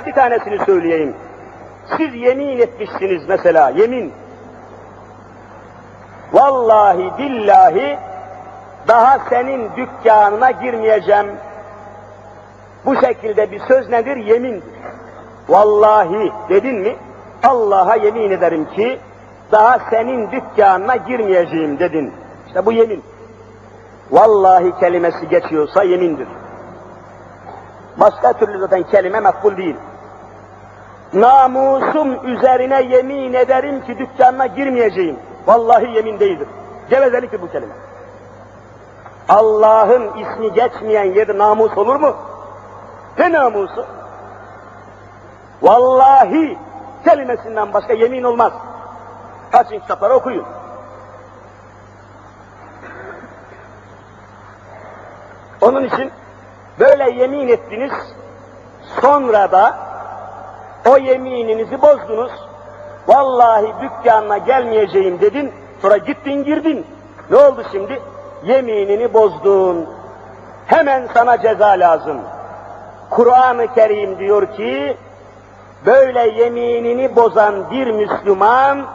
Bir tanesini söyleyeyim. Siz yemin etmişsiniz mesela, yemin. Vallahi billahi daha senin dükkanına girmeyeceğim. Bu şekilde bir söz nedir? Yemindir. Vallahi dedin mi? Allah'a yemin ederim ki daha senin dükkanına girmeyeceğim dedin. İşte bu yemin. Vallahi kelimesi geçiyorsa yemindir. Başka türlü zaten kelime makbul değil. Namusum üzerine yemin ederim ki dükkanına girmeyeceğim. Vallahi yemin değildir. Gevezeliktir bu kelime. Allah'ın ismi geçmeyen yerde namus olur mu? Ne namusu? Vallahi kelimesinden başka yemin olmaz. Açın kitapları okuyun. Onun için böyle yemin ettiniz, sonra da o yemininizi bozdunuz. Vallahi dükkanına gelmeyeceğim dedin, sonra gittin girdin. Ne oldu şimdi? Yeminini bozdun. Hemen sana ceza lazım. Kur'an-ı Kerim diyor ki, böyle yeminini bozan bir Müslüman,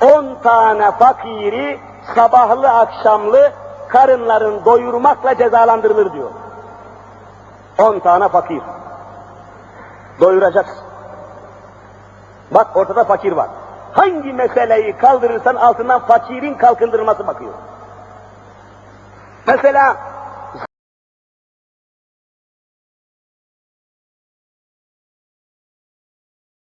on tane fakiri sabahlı akşamlı karınların doyurmakla cezalandırılır diyor. On tane fakir. Doyuracaksın. Bak ortada fakir var. Hangi meseleyi kaldırırsan altından fakirin kalkındırılması bakıyor. Mesela